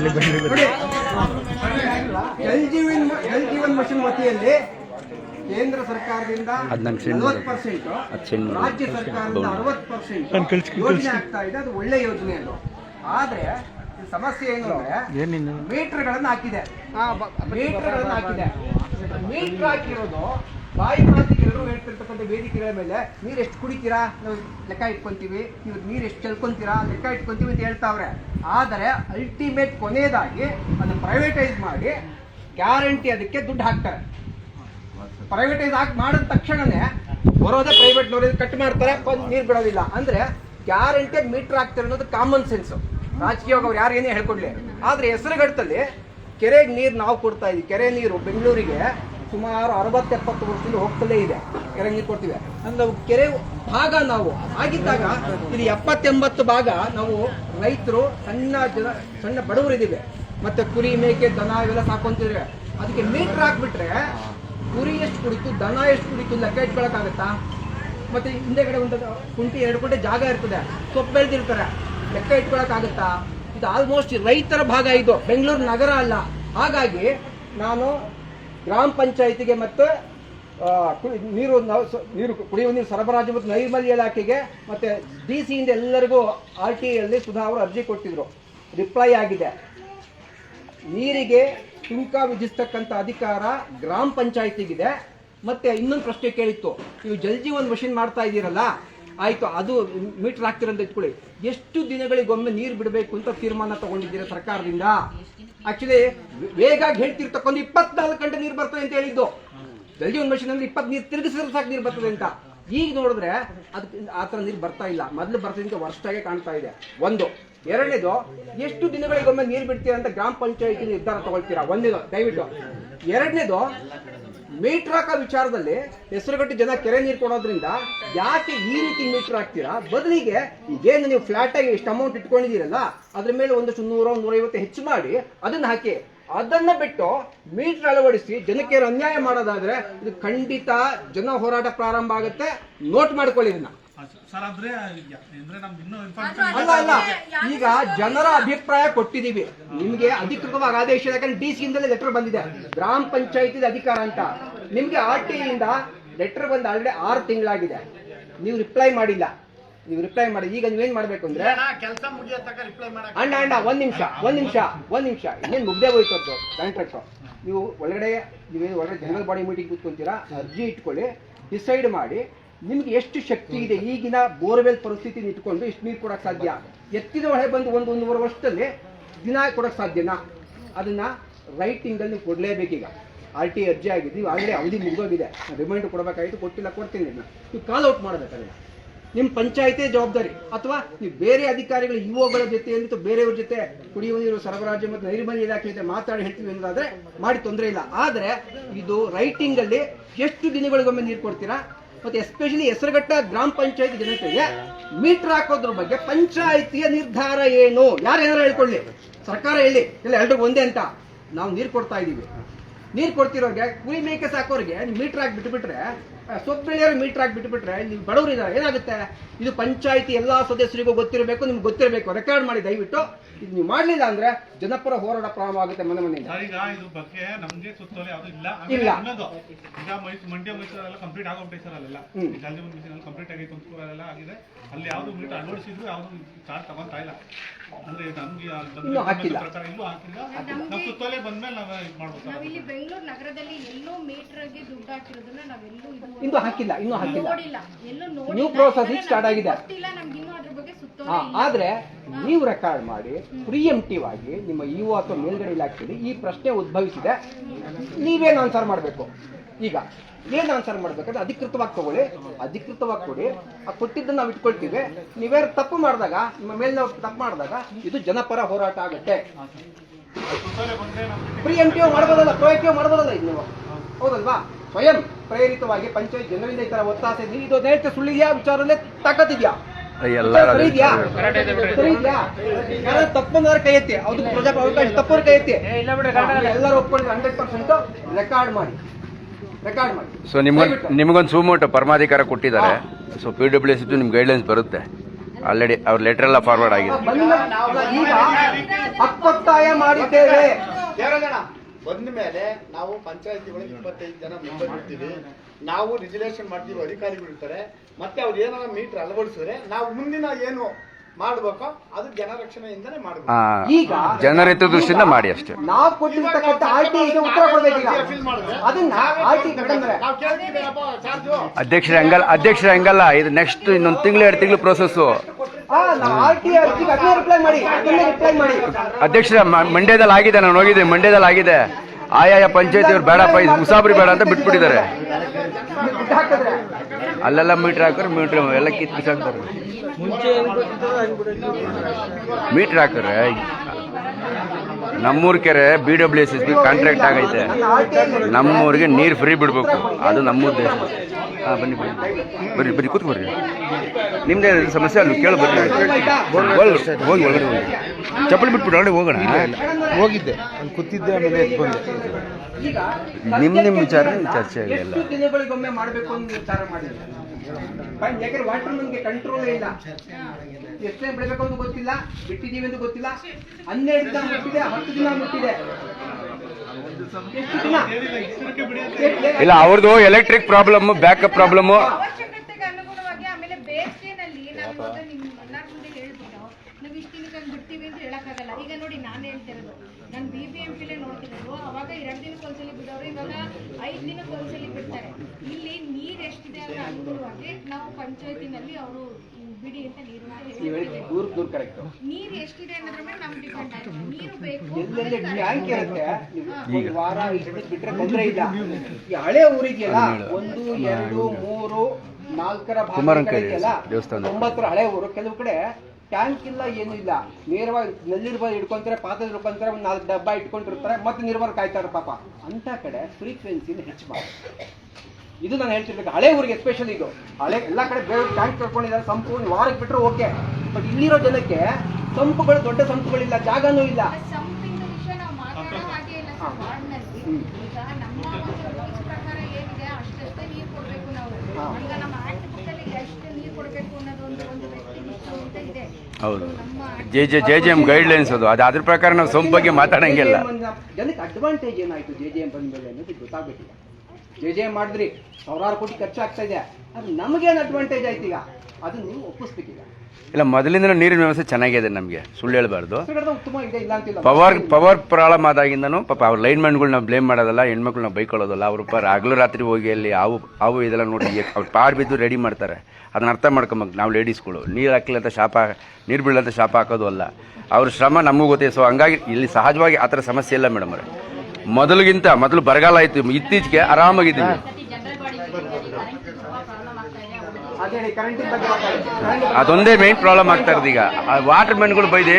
ನೋಡಿ ಜಲ್ ಜೀವನ್ ಜಲ್ ಜೀವನ್ ಮಿಷನ್ ವತಿಯಲ್ಲಿ ಕೇಂದ್ರ ಸರ್ಕಾರದಿಂದ ನಲವತ್ತು ಪರ್ಸೆಂಟ್. ರಾಜ್ಯ ಸರ್ಕಾರದಿಂದ ಅರವತ್ತು ಪರ್ಸೆಂಟ್ ಯೋಜನೆ ಆಗ್ತಾ ಇದೆ ಅದು ಒಳ್ಳೆ ಯೋಜನೆ ಅದು. ಆದ್ರೆ ಈ ಸಮಸ್ಯೆ ಏನು ಅಂದ್ರೆ ಮೀಟರ್ಗಳನ್ನ ಹಾಕಿದೆ. ಮೀಟರ್ಗಳನ್ನು ಹಾಕಿದೆ. ಮೀಟರ್ ಹಾಕಿರೋದು ಬಾಯಿ ಮಾತಿಗೆ ಎಲ್ಲರೂ ಹೇಳ್ತಿರ್ತಕ್ಕಂಥ ವೇದಿಕೆಗಳ ಮೇಲೆ ನೀರು ಎಷ್ಟು ಕುಡಿತೀರಾ ನಾವು ಲೆಕ್ಕ ಇಟ್ಕೊಂತೀವಿ. ನೀವು ನೀರು ಎಷ್ಟು ಚೆಲ್ಕೊಂತೀರಾ ಲೆಕ್ಕ ಇಟ್ಕೊಂತೀವಿ ಅಂತ ಹೇಳ್ತಾವ್ರೆ. ಆದರೆ ಅಲ್ಟಿಮೇಟ್ ಕೊನೆಯದಾಗಿ ಅದನ್ನು ಪ್ರೈವೇಟೈಸ್ ಮಾಡಿ ಗ್ಯಾರಂಟಿ ಅದಕ್ಕೆ ದುಡ್ಡು ಹಾಕ್ತಾರೆ. ಪ್ರೈವೇಟೈಸ್ ಹಾಕಿ ಮಾಡಿದ ತಕ್ಷಣನೇ ಬರೋದೇ ಪ್ರೈವೇಟ್ನವ್ರಿಗೆ ಕಟ್ ಮಾಡ್ತಾರೆ ನೀರು ಬಿಡೋದಿಲ್ಲ. ಅಂದರೆ ಗ್ಯಾರಂಟಿ ಮೀಟರ್ ಹಾಕ್ತಾರೆ ಅನ್ನೋದು ಕಾಮನ್ ಸೆನ್ಸು ರಾಜಕೀಯವಾಗಿ ಅವ್ರು ಯಾರು ಹೇಳ್ಕೊಡ್ಲಿ. ಆದರೆ ಹೆಸರುಗಟ್ಟಲ್ಲಿ ಕೆರೆಗೆ ನೀರು ನಾವು ಕೊಡ್ತಾ ಇದ್ದೀವಿ ಕೆರೆ ನೀರು ಬೆಂಗಳೂರಿಗೆ ಸುಮಾರು ಅರವತ್ತು ಎಪ್ಪತ್ತು ವರ್ಷದಿಂದ ಹೋಗ್ತಲೇ ಇದೆ. ಕೆರೆ ನೀರು ಕೊಡ್ತೀವಿ. ಅಂದ್ರೆ ಕೆರೆ ಭಾಗ ನಾವು. ಆಗಿದ್ದಾಗ ಇಲ್ಲಿ ಎಪ್ಪತ್ತೆಂಬತ್ತು ಭಾಗ ನಾವು ರೈತರು ಸಣ್ಣ ಜನ, ಸಣ್ಣ ಬಡವರಿದ್ದೀವಿ. ಮತ್ತೆ ಕುರಿ, ಮೇಕೆ, ದನ ಇವೆಲ್ಲ ಸಾಕೊಂತಿದ್ರೆ ಅದಕ್ಕೆ ಮೀಟರ್ ಹಾಕ್ಬಿಟ್ರೆ ಕುರಿ ಎಷ್ಟು ಕುಡಿತು, ದನ ಎಷ್ಟು ಕುಡಿತು ಲೆಕ್ಕ ಇಟ್ಕೊಳಕ್ಕಾಗತ್ತಾ? ಮತ್ತೆ ಹಿಂದೆಗಡೆ ಒಂದು ಕುಂಟಿ, ಎರಡು ಕುಂಟೆ ಜಾಗ ಇರ್ತದೆ. ಸೊಪ್ಪು ಬೆಳೆದಿರ್ತಾರೆ. ಲೆಕ್ಕ ಇಟ್ಕೊಳಕ್ಕಾಗತ್ತಾ? ಇದು ಆಲ್ಮೋಸ್ಟ್ ರೈತರ ಭಾಗ ಇದು. ಬೆಂಗಳೂರು ನಗರ ಅಲ್ಲ. ಹಾಗಾಗಿ ನಾನು ಗ್ರಾಮ ಪಂಚಾಯಿತಿಗೆ ಮತ್ತು ನೀರು ನೀರು ಕುಡಿಯುವ ನೀರು ಸರಬರಾಜು ಮತ್ತು ನೈರ್ಮಲ್ಯ ಇಲಾಖೆಗೆ ಮತ್ತೆ ಡಿ ಸಿಯಿಂದ ಎಲ್ಲರಿಗೂ ಆರ್ ಟಿ ಅಲ್ಲಿ ಸುಧಾ ಅವರು ಅರ್ಜಿ ಕೊಟ್ಟಿದ್ರು. ರಿಪ್ಲೈ ಆಗಿದೆ. ನೀರಿಗೆ ಸುಂಕ ವಿಧಿಸ್ತಕ್ಕಂಥ ಅಧಿಕಾರ ಗ್ರಾಮ ಪಂಚಾಯಿತಿಗಿದೆ. ಮತ್ತೆ ಇನ್ನೊಂದು ಪ್ರಶ್ನೆ ಕೇಳಿತ್ತು. ನೀವು ಜಲ್ ಜೀವನ್ ಮಷಿನ್ ಮಾಡ್ತಾ ಇದ್ದೀರಲ್ಲ ಆಯ್ತು, ಅದು ಮೀಟರ್ ಹಾಕ್ತಿರಂತ ಇಟ್ಕೊಳ್ಳಿ. ಎಷ್ಟು ದಿನಗಳಿಗೊಮ್ಮೆ ನೀರು ಬಿಡಬೇಕು ಅಂತ ತೀರ್ಮಾನ ತಗೊಂಡಿದ್ದೀರಾ ಸರ್ಕಾರದಿಂದ? ಆಕ್ಚುಲಿ ವೇಗ ಹೇಳ್ತಿರ್ತಕ್ಕಂಥ ಇಪ್ಪತ್ನಾಲ್ಕು ಗಂಟೆ ನೀರು ಬರ್ತದೆ ಅಂತ ಹೇಳಿದ್ದು. ಜಲ್ದಿ ಒಂದು ಮಷಿನ್ ಅಂದ್ರೆ ಇಪ್ಪತ್ತು ನೀರು ತಿರುಗಿಸಿದ್ರೆ ಸಾಕು ನೀರು ಬರ್ತದೆ ಅಂತ. ಈಗ ನೋಡಿದ್ರೆ ಅದಕ್ಕೆ ಆ ಥರ ನೀರು ಬರ್ತಾ ಇಲ್ಲ. ಮೊದಲು ಬರ್ತಿದ್ದ ವರ್ಷಾಗೆ ಕಾಣ್ತಾ ಇದೆ. ಒಂದು. ಎರಡನೇದು, ಎಷ್ಟು ದಿನಗಳಿಗೊಮ್ಮೆ ನೀರು ಬಿಡ್ತೀರಾ ಅಂತ ಗ್ರಾಮ ಪಂಚಾಯತಿ ನಿರ್ಧಾರ ತಗೊಳ್ತೀರಾ? ಒಂದೇದು, ದಯವಿಟ್ಟು. ಎರಡನೇದು ಮೀಟರ್ ಹಾಕೋ ವಿಚಾರದಲ್ಲಿ ಹೆಸರುಗಟ್ಟಿ ಜನ ಕೆರೆ ನೀರು ಕೊಡೋದ್ರಿಂದ ಯಾಕೆ ಈ ರೀತಿ ಮೀಟರ್ ಹಾಕ್ತೀರಾ? ಬದಲಿಗೆ ಈಗೇನು ನೀವು ಫ್ಲಾಟ್ ಆಗಿ ಎಷ್ಟು ಅಮೌಂಟ್ ಇಟ್ಕೊಂಡಿದ್ದೀರಲ್ಲ, ಅದ್ರ ಮೇಲೆ ಒಂದಷ್ಟು ನೂರ, ನೂರೈವತ್ತು ಹೆಚ್ಚು ಮಾಡಿ ಅದನ್ನ ಹಾಕಿ. ಅದನ್ನ ಬಿಟ್ಟು ಮೀಟರ್ ಅಳವಡಿಸಿ ಜನಕ್ಕೆ ಅನ್ಯಾಯ ಮಾಡೋದಾದ್ರೆ ಇದು ಖಂಡಿತ ಜನ ಹೋರಾಟ ಪ್ರಾರಂಭ ಆಗುತ್ತೆ. ನೋಟ್ ಮಾಡ್ಕೊಳ್ಳಿ ಇದನ್ನ. ಸರ್ ಅಂದ್ರೆ ಅಂದ್ರೆ ನಮ್ಗೆ ಇನ್ನೂ ಅಲ್ಲ ಅಲ್ಲ. ಈಗ ಜನರ ಅಭಿಪ್ರಾಯ ಕೊಟ್ಟಿದೀವಿ ನಿಮ್ಗೆ ಅಧಿಕೃತವಾಗಿ ಆದೇಶ ಇದೆ, ಯಾಕಂದ್ರೆ ಡಿ ಸಿಯಿಂದಲೇ ಇಂದಲೇ ಲೆಟರ್ ಬಂದಿದೆ. ಗ್ರಾಮ ಪಂಚಾಯತಿ ಅಧಿಕಾರ ಅಂತ. ನಿಮ್ಗೆ ಆರ್ ಟಿ ಇಂದ ಲೆಟರ್ ಬಂದು ಆಲ್ರೆಡಿ ಆರು ತಿಂಗಳಾಗಿದೆ. ನೀವು ರಿಪ್ಲೈ ಮಾಡಿಲ್ಲ. ನೀವು ರಿಪ್ಲೈ ಮಾಡಿ ಈಗ ನೀವೇನ್ ಮಾಡ್ಬೇಕು ಅಂದ್ರೆ ಕೆಲಸ ಮುಗಿಯೋ ತನಕ ರಿಪ್ಲೈ ಮಾಡಕ್ ಅಣ್ಣ ಅಣ್ಣ ಒಂದ್ ನಿಮಿಷ ಒಂದ್ ನಿಮಿಷ ಒಂದ್ ನಿಮಿಷ. ಇನ್ನೇನ್ ಮುಗ್ದೇ ಹೋಯ್ತು ಅದು. ಕಾಂಟ್ರಾಕ್ಟ್ ನೀವು ಒಳಗಡೆ ನೀವೇನು ಒಳಗಡೆ ಜನರಲ್ ಬಾಡಿ ಮೀಟಿಂಗ್ ಕೂತ್ಕೊಂತೀರಾ ಅರ್ಜಿ ಇಟ್ಕೊಳ್ಳಿ ಡಿಸೈಡ್ ಮಾಡಿ ನಿಮ್ಗೆ ಎಷ್ಟು ಶಕ್ತಿ ಇದೆ? ಈಗಿನ ಬೋರ್ವೆಲ್ ಪರಿಸ್ಥಿತಿ ಇಟ್ಕೊಂಡು ಇಷ್ಟು ನೀರು ಕೊಡಕ್ ಸಾಧ್ಯ? ಎತ್ತಿದ ಹೊಳೆ ಬಂದು ಒಂದು ಒಂದೂವರೆ ವರ್ಷದಲ್ಲಿ ದಿನ ಕೊಡಕ್ ಸಾಧ್ಯನಾ? ಅದನ್ನ ರೈಟಿಂಗ್ ಅಲ್ಲಿ ಕೊಡ್ಲೇಬೇಕೀಗ. ಆರ್ ಟಿ ಅರ್ಜಿ ಆಗಿದೆ. ನೀವು ಆಲ್ರೆಡಿ ಅವಧಿ ಮುಗಿದೋಗಿದೆ. ರಿಮೈಂಡ್ ಕೊಡಬೇಕಾಗಿತ್ತು ಕೊಟ್ಟಿಲ್ಲ, ಕೊಡ್ತೀನಿ ನೀವು ಕಾಲ್ ಔಟ್ ಮಾಡಬೇಕಲ್ಲ ನಿಮ್ಮ ಪಂಚಾಯತಿ ಜವಾಬ್ದಾರಿ. ಅಥವಾ ನೀವು ಬೇರೆ ಅಧಿಕಾರಿಗಳು ಯುವಗಳ ಜೊತೆ ಅಥವಾ ಬೇರೆಯವ್ರ ಜೊತೆ ಕುಡಿಯುವ ನೀರು, ಸರಬರಾಜು ಮತ್ತು ನೈರ್ಮಲ್ಯ ಇಲಾಖೆ ಜೊತೆ ಮಾತಾಡಿ ಹೇಳ್ತೀವಿ ಅನ್ನೋದಾದ್ರೆ, ಮಾಡಿ ತೊಂದರೆ ಇಲ್ಲ. ಆದರೆ, ಇದು ರೈಟಿಂಗ್ ಅಲ್ಲಿ ಎಷ್ಟು ದಿನಗಳಿಗೊಮ್ಮೆ ನೀರು ಕೊಡ್ತೀರಾ? ಮತ್ತೆ ಎಸ್ಪೆಷಲಿ ಹೆಸರುಘಟ್ಟ ಗ್ರಾಮ ಪಂಚಾಯತಿ ಜನತೆಗೆ ಮೀಟರ್ ಹಾಕೋದ್ರ ಬಗ್ಗೆ ಪಂಚಾಯಿತಿಯ ನಿರ್ಧಾರ ಏನು? ಯಾರು ಏನಾರು ಹೇಳ್ಕೊಳ್ಳಿ. ಸರ್ಕಾರ ಹೇಳಿ. ಇಲ್ಲ, ಎಲ್ರಿಗೂ ಒಂದೇ ಅಂತ. ನಾವು ನೀರು ಕೊಡ್ತಾ ಇದ್ದೀವಿ. ನೀರು ಕೊಡ್ತಿರೋರಿಗೆ, ಕುರಿ ಮೇಕೆ ಸಾಕೋರಿಗೆ ಮೀಟರ್ ಹಾಕಿ ಬಿಟ್ಬಿಟ್ರೆ ಸೊಪ್ಪು ಬೆಳೆಯೋರು ಮೀಟರ್ ಹಾಕಿ ಬಿಟ್ಬಿಟ್ರೆ ನೀವು ಬಡವರು ಇದ್ದಾರೆ ಏನಾಗುತ್ತೆ? ಇದು ಪಂಚಾಯಿತಿ ಎಲ್ಲಾ ಸದಸ್ಯರಿಗೂ ಗೊತ್ತಿರಬೇಕು, ನಿಮ್ಗೆ ಗೊತ್ತಿರಬೇಕು. ರೆಕಾರ್ಡ್ ಮಾಡಿ ದಯವಿಟ್ಟು. ಇದು ನೀವು ಮಾಡ್ಲಿಲ್ಲ ಅಂದ್ರೆ ಜನಪರ ಹೋರಾಟ ಪ್ರಾರಂಭ ಆಗುತ್ತೆ ಮನೆ ಮನೆಯಿಂದ. ಸರ್ ಈಗ ಇದು ಬಗ್ಗೆ ನಮ್ಗೆ ಸುತ್ತೋಲೆ ಯಾವ್ದು ಇಲ್ಲ. ಇಲ್ಲ. ಇನ್ನೊಂದು ಈಗ ಮೈಸೂರು ಮಂಡ್ಯ ಮೈಸೂರಲ್ಲ ಕಂಪ್ಲೀಟ್ ಆಗೋಗ್ಬಿಟ್ಟೆ ಸರ್ ಅಲ್ಲೆಲ್ಲ. ಹ್ಮ್. ಜಲ್ದಿ ಒಂದು ಮಿಷನ್ ಕಂಪ್ಲೀಟ್ ಆಗಿ ತುಮಕೂರಲ್ಲೆಲ್ಲ ಆಗಿದೆ. ಅಲ್ಲಿ ಯಾವ್ದು ಮೀಟರ್ ಅಳವಡಿಸಿದ್ರು ಯಾವ್ದು ಚಾರ್ಜ್ ತಗೊಂತಾ ಇಲ್ಲ. ಅಂದ್ರೆ ನಮ್ಗೆ ಆ ಬಂದ ಇನ್ನೂ ಹಾಕಿಲ್ಲ. ಪ್ರಕಾರ ಇಲ್ಲೂ ಹಾಕಿಲ್ಲ. ನಮ್ ಸುತ್ತೋಲೆ ಬಂದ್ಮೇಲೆ ನಾವ್ ಇದು ಮಾಡ್ಬೋದು. ಸರ್ ನಾವಿಲ್ಲಿ ಬೆಂಗಳೂರು ನಗರದಲ್ಲಿ ಎಲ್ಲೋ ಮೀಟರ್ಗೆ ದುಡ್ಡು ಹಾಕಿರೋದನ್ನ ನಾವೆಲ್ಲೂ ಇದು ಇನ್ನೂ ಹಾಕಿಲ್ಲ ಇನ್ನೂ ಹಾಕಿಲ್ಲ. ನೋಡಿಲ್ಲ. ಎಲ್ಲೂ ನೋಡಿಲ್ಲ. processing ಯಾಕಂದ್ರೆ start ನಮ್ಗೆ ಆಗಿದೆ. ಗೊತ್ತಿಲ್ಲ ನಮ್ಗೆ ಇನ್ನೂ ಅದ್ರ ಬಗ್ಗೆ ಸುತ್ತೋಲೆ ಹಾ, ಇಲ್ಲ. ಆದ್ರೆ ನೀವು ರೆಕಾರ್ಡ್ ಮಾಡಿ ಪ್ರಿಯಂಟಿವ್ ಆಗಿ ನಿಮ್ಮ ಇಒ ಅಥವಾ ಮೇಲ್ಗಡೆ ಇಲಾಖೆಯಲ್ಲಿ ಈ ಪ್ರಶ್ನೆ ಉದ್ಭವಿಸಿದೆ. ನೀವೇನು ಆನ್ಸರ್ ಮಾಡಬೇಕು? ಈಗ ಏನು ಆನ್ಸರ್ ಮಾಡ್ಬೇಕಂದ್ರೆ ಅಧಿಕೃತವಾಗಿ ತಗೊಳ್ಳಿ ಅಧಿಕೃತವಾಗಿ ಕೊಡಿ. ಆ ಕೊಟ್ಟಿದ್ದನ್ನು ನಾವು ಇಟ್ಕೊಳ್ತೀವಿ. ನೀವೇ ತಪ್ಪು ಮಾಡಿದಾಗ ನಿಮ್ಮ ಮೇಲೆ ನಾವು ತಪ್ಪು ಮಾಡಿದಾಗ ಇದು ಜನಪರ ಹೋರಾಟ ಆಗುತ್ತೆ. ಪ್ರಿಯಂಟಿವ್ ಮಾಡ್ಬೋದಲ್ಲ ಪ್ರೊಯೆಕ್ಟಿವ್ ಮಾಡ್ಬೋದಲ್ಲ ಇದು ನೀವು? ಹೌದಲ್ವಾ? ಸ್ವಯಂ ಪ್ರೇರಿತವಾಗಿ ಪಂಚಾಯತ್ ಜನರಿಂದ ಈ ಥರ ಒತ್ತಾಸೆ ಇದೆ. ನೇರಕ್ಕೆ ಸುಳ್ಳಿದ್ಯಾ? ವಿಚಾರದಲ್ಲೇ ತಾಕತ್ತಿದ್ಯಾ ಎಲ್ಲ ಸರಿ ಇದೆಯಾ? ಸರಿ ಇದೆಯಾ? ಯಾರು ತಪ್ಪಂದ್ರೆ ಕೈ ಎತ್ತಿ. ಅದು ಪ್ರಜಾ ಅವಕಾಶ ತಪ್ಪವ್ರ ಕೈ ಐತಿ ಎಲ್ಲರೂ ಒಪ್ಕೊಂಡಿದ್ರೆ ಹಂಡ್ರೆಡ್ ಪರ್ಸೆಂಟ್ ರೆಕಾರ್ಡ್ ಮಾಡಿ. ರೆಕಾರ್ಡ್ ಮಾಡಿ. ಸೊ ನಿಮ್ಗೊಂದು. ನಿಮ್ಗೊಂದು ಸುಮೋಟೋ ಪರಮಾಧಿಕಾರ ಕೊಟ್ಟಿದ್ದಾರೆ. ಸೊ ಪಿ ಡಬ್ಲ್ಯೂ ಎಸ್ ನಿಮ್ ಗೈಡ್ಲೈನ್ಸ್ ಬರುತ್ತೆ. ಆಲ್ರೆಡಿ ಅವ್ರ ಲೆಟರ್ ಎಲ್ಲ ಫಾರ್ವರ್ಡ್ ಆಗಿದೆ. ಹಕ್ಕೊತ್ತಾಯ ಮಾಡಿದ್ದೇವೆ. ಬಂದ ಮೇಲೆ ನಾವು ಪಂಚಾಯತಿಗಳಿಗೆ ಇಪ್ಪತ್ತೈದು ಜನ ಮೆಂಬರ್ ಇರ್ತೀವಿ. ನಾವು ರಿಜಿಲೇಷನ್ ಮಾಡ್ತೀವಿ ಅಧಿಕಾರಿಗಳು ಇರ್ತಾರೆ ಮತ್ತೆ ಅವ್ರು ಏನಾರ ಮೀಟರ್ ಅಳವಡಿಸಿದ್ರೆ ನಾವು ಮುಂದಿನ ಏನು ಮಾಡ್ಬೇಕೋ ಅದು ಜನರಕ್ಷಣೆಯಿಂದನೇ ಮಾಡ್ಬೇಕು. ಈಗ ಜನರ ದೃಷ್ಟಿಯಿಂದ ಮಾಡಿ ಅಷ್ಟೇ. ನಾವು ಕೊಟ್ಟಿರ್ತಕ್ಕಂಥ ಆರ್ ಟಿ ಐಗೆ ಉತ್ತರ ಕೊಡ್ಬೇಕೀಗ? ಫಿಲ್ ಮಾಡಿದ್ರೆ ಅದನ್ನ ಆರ್ ಟಿ ಕಟ್ಟಂದ್ರೆ ನಾವು ಚಾರ್ಜು. ಅಧ್ಯಕ್ಷರ ಹಂಗಲ್ಲ ಅಧ್ಯಕ್ಷರ ಹಂಗಲ್ಲ ಇದು ನೆಕ್ಸ್ಟ್ ಇನ್ನೊಂದು ತಿಂಗಳು ಎರಡು ತಿಂಗಳು ಪ್ರೋಸೆಸ್ಸು ಹಾ ನಾವು ಆರ್ ಟಿ ಅರ್ಜಿಗೆ ಅದನ್ನೇ ರಿಪ್ಲೈ ಮಾಡಿ ಅದನ್ನೇ ರಿಪ್ಲೈ ಮಾಡಿ. ಅಧ್ಯಕ್ಷರ ಮಂಡ್ಯದಲ್ಲಿ ಆಗಿದೆ ನಾನು ಹೋಗಿದ್ದೆ ಮಂಡ್ಯದಲ್ಲಿ ಆಗಿದೆ ಆಯಾಯ ಪಂಚಾಯತಿ ಅವ್ರು ಬೇಡಪ್ಪ ಇದು ಮುಸಾಬ್ರಿ ಬೇಡ ಅಂತ ಬಿಟ್ಬಿಟ್ಟಿದ್ದಾರೆ. ಅಲ್ಲೆಲ್ಲ ಮೀಟ್ರ್ ಹಾಕೋರು ಮೀಟ್ರ್ ಎಲ್ಲ ಕಿತ್ ಬಿಸಾಕ್ತಾರೆ. ಮೀಟ್ರ್ ಹಾಕೋರೆ ನಮ್ಮೂರ್ ಕೆರೆ B W S S B contract ಆಗೈತೆ. ನಮ್ಮೂರಿಗೆ ನೀರು ಫ್ರೀ ಬಿಡಬೇಕು. ಅದು ನಮ್ಮ ಉದ್ದೇಶ ಹಾಂ ಬನ್ನಿ ಬನ್ನಿ. ಬರ್ರಿ ಬರ್ರಿ ಕೂತ್ ಬರ್ರಿ. ನಿಮ್ದೇ ಸಮಸ್ಯೆ ಅಲ್ಲಿ ಕೇಳಿ ಬರ್ರಿ. ಹೋಗಿ ಹೋಗಿ ಒಳಗಡೆ ಹೋಗಿ. ಚಪ್ಪಲಿ ಬಿಟ್ಬಿಟ್ಟು ಒಳಗಡೆ ಹೋಗೋಣ? ಹೋಗಿದ್ದೆ. ಅಲ್ಲಿ ಕೂತಿದ್ದೆ ಆಮೇಲೆ ಬಂದೆ ಈಗ ನಿಮ್ ನಿಮ್ ವಿಚಾರ ಚರ್ಚೆ ಆಗಲಿಲ್ಲ ಮಾಡಬೇಕು ಅಂತ ವಿಚಾರ ಮಾಡಿಲ್ಲ ಪಾಯಿಂಟ್ ಯಾಕಂದ್ರೆ ವಾಟರ್ ನಮ್ಗೆ ಕಂಟ್ರೋಲ್ ಇಲ್ಲ. ಎಷ್ಟೇ ಬಿಡಬೇಕು ಅಂತ ಗೊತ್ತಿಲ್ಲ ಬಿಟ್ಟಿದ್ದೀವಿ ಅಂತ ಗೊತ್ತಿಲ್ಲ. ಹನ್ನೆರಡು ದಿನ ಮುಟ್ಟಿದೆ ಹತ್ತು ದಿನ ಮುಟ್ಟಿದೆ. ಇಲ್ಲ ಅವ್ರದ್ದು ಎಲೆಕ್ಟ್ರಿಕ್ ಪ್ರಾಬ್ಲಮ್ ಬ್ಯಾಕಪ್ ಪ್ರಾಬ್ಲಮ್ ಅವಶ್ಯಕತೆಗೆ ಅನುಗುಣವಾಗಿ ಆಮೇಲೆ ಬೇಸಿಗೆನಲ್ಲಿ ನಾವು ಇವಾಗ ನಿಮ್ ಎಲ್ಲಾರ ಮುಂದೆ ಹೇಳ್ಬಿಟ್ಟು ನಾವು ಇಷ್ಟು ದಿನಕ್ಕೆ ಹಂಗ್ ಬಿಡ್ತೀವಿ ಅಂತ ಹೇಳಕ್ಕಾಗಲ್ಲ. ಈಗ ನೋಡಿ ನಾನು ಹೇಳ್ತಿರೋದು. ನಾನು ಬಿ ಬಿ ಎಂ ಪಿಲೇ ನೋಡ್ತಿರೋದು. ಅವಾಗ ಎರಡು ದಿನಕ್ಕೆ ಒಂದ್ಸಲಿ ಬಿಡೋರು ಇವಾಗ ಐದು ದಿನಕ್ಕೆ ಒಂದ್ಸಲಿ ಬಿಡ್ತಾರೆ. ಇಲ್ಲಿ ನೀರ್ ಎಷ್ಟಿದೆ ಅಂತ ಅನುಗುಣವಾಗಿ ನಾವು ಪಂಚಾಯತಿನಲ್ಲಿ ಅವರು ಬಿಡಿ ಅಂತ ನೀವು ಹೇಳ್ತೀವಿ ದೂರ ದೂರ ಕರೆಕ್ಟ್ ನೀರು ಎಷ್ಟಿದೆ ಅನ್ನೋದ್ರ ಮೇಲೆ ನಮ್ಗೆ ಡಿಪೆಂಡ್ ಆಗುತ್ತೆ ನೀರು ಬೇಕು ಎಲ್ಲೆಲ್ಲಿ ಟ್ಯಾಂಕ್ ಇರುತ್ತೆ? ಒಂದು ವಾರ ಇಷ್ಟು ಬಿಟ್ರೆ ತೊಂದರೆ ಇಲ್ಲ. ಈ ಹಳೆ ಊರಿಗೆಲ್ಲ ಒಂದು ಎರಡು ಮೂರು ನಾಲ್ಕರ ಭಾಗ. ಒಂಬತ್ತರ ಹಳೆ ಊರು. ಕೆಲವು ಕಡೆ ಟ್ಯಾಂಕ್ ಇಲ್ಲ ಏನು ಇಲ್ಲ. ನೇರವಾಗಿ ನಲ್ಲಿ ಇಟ್ಕೊಂತಾರೆ ಪಾತ್ರೆ ಇಟ್ಕೊಂತಾರೆ ಒಂದು ನಾಲ್ಕು ಡಬ್ಬ ಇಟ್ಕೊಂಡಿರ್ತಾರೆ ಮತ್ತೆ ನಿರ್ವಹಣೆ ಕಾಯ್ತಾರೆ ಪಾಪ. ಅಂತ ಕಡೆ ಫ್ರೀಕ್ವೆನ್ಸಿನ ಹೆಚ್ಚಬಾರ್ದು ಇದು ನಾನು ಹೇಳ್ತಿರ್ಬೇಕು. ಹಳೆ ಊರಿಗೆ ಎಸ್ಪೆಷಲ್ ಇದು. ಹಳೆ ಎಲ್ಲ ಕಡೆ ಬೇರೆ ಟ್ಯಾಂಕ್ ಕರ್ಕೊಂಡಿದ್ದಾರೆ. ಸಂಪೂರ್ಣ ವಾರಕ್ಕೆ ಬಿಟ್ಟರೆ ಓಕೆ ಬಟ್ ಇಲ್ಲಿರೋ ಜನಕ್ಕೆ ಸಂಪುಗಳು ದೊಡ್ಡ ಸಂಪುಗಳಿಲ್ಲ ಜಾಗನೂ ಇಲ್ಲ. ಸಂಪಿಂದ ವಿಷಯ ನಾವು ಮಾತಾಡೋ ಹಾಗೆ ಇಲ್ಲ ಸರ್ ವಾರ್ಡ್ನಲ್ಲಿ. ಈಗ ನಮ್ಮ ಒಂದು ರೂಲ್ಸ್ ಪ್ರಕಾರ ಏನಿದೆ ಅಷ್ಟಷ್ಟೇ ನೀರು ಕೊಡಬೇಕು ನಾವು. ಈಗ ನಮ್ಮ ಆಕ್ಟ್ ಬುಕ್ಕಲ್ಲಿ ಎಷ್ಟು ನೀರು ಕೊಡಬೇಕು ಅನ್ನೋದು ಒಂದು ಒಂದು ವ್ಯಕ್ತಿಗಿಷ್ಟು ಇದೆ. ಹೌದು. J J J J M guidelines ಅದು. ಅದು ಅದ್ರ ಪ್ರಕಾರ ನಾವು ಸೊಂಪು ಬಗ್ಗೆ ಮಾತಾಡಂಗಿಲ್ಲ. ಜನಕ್ಕೆ ಅಡ್ವಾಂಟೇಜ್ ಏನಾಯ್ತು ಜೆ ಜೆ ಎಂ ಬಂದ್ಮೇಲೆ ಅನ್ನೋದು ಗೊತ್ತಾಗ್ಬೇಕಿಲ್ಲ ಜೆ ಜೆ ಮಾಡಿದ್ರಿ. ಸಾವಿರಾರು ಕೋಟಿ ಖರ್ಚಾಗ್ತಾ ಇದೆ. ಅದು ನಮಗೇನು ಅಡ್ವಾಂಟೇಜ್ ಆಯ್ತು ಈಗ? ಅದನ್ನ ನೀವು ಒಪ್ಪಿಸ್ಬೇಕೀಗ. ಇಲ್ಲ ಮೊದಲಿಂದ ನೀರಿನ ವ್ಯವಸ್ಥೆ ಚೆನ್ನಾಗಿದೆ ನಮಗೆ. ಸುಳ್ಳು ಹೇಳಬಾರ್ದು. ಕಡೆ ಉತ್ತಮ ಇದೆ ಇಲ್ಲ ಅಂತಿಲ್ಲ ಪವರ್ ಪವರ್ ಪ್ರಾಬ್ಲಮ್ ಆದಾಗಿಂದನು ಪಾಪ ಅವ್ರ ಲೈನ್ ನಾವು ಬ್ಲೇಮ್ ಮಾಡೋದಲ್ಲ ಹೆಣ್ಮಕ್ಳನ್ನ ಬೈಕೊಳ್ಳೋದಲ್ಲ ಅವ್ರ ಪರ ಹಗಲು ರಾತ್ರಿ ಹೋಗಿ ಅಲ್ಲಿ ಅವು ಅವು ಇದೆಲ್ಲ ನೋಡಿ ಅವ್ರು ಪಾರ್ ಬಿದ್ದು ರೆಡಿ ಮಾಡ್ತಾರೆ. ಅದನ್ನ ಅರ್ಥ ಮಾಡ್ಕೊಂಬೇಕು ನಾವು ಲೇಡೀಸ್ಗಳು ನೀರು ಹಾಕಿಲ್ಲ ಅಂತ ಶಾಪ ನೀರು ಬೀಳಂತ ಶಾಪ ಹಾಕೋದು ಅಲ್ಲ. ಅವ್ರ ಶ್ರಮ ನಮಗೂ ಗೊತ್ತಿದೆ ಸೊ ಹಂಗಾಗಿ ಇಲ್ಲಿ ಸಹಜವಾಗಿ ಆ ಥರ ಸಮಸ್ಯೆ ಇಲ್ಲ ಮೇಡಮ್ ಅವ್ರೆ. ಮೊದಲಿಗಿಂತ ಮೊದಲು ಬರಗಾಲ ಆಯ್ತು ಇತ್ತೀಚೆಗೆ ಆರಾಮಾಗಿದ್ದೀವಿ ಅದೊಂದೇ ಮೇನ್ ಪ್ರಾಬ್ಲಮ್ ಆಗ್ತಾ ಇರೋದು ಈಗ. ವಾಟರ್ ಮೆನ್ಗಳು ಬೈದೆ.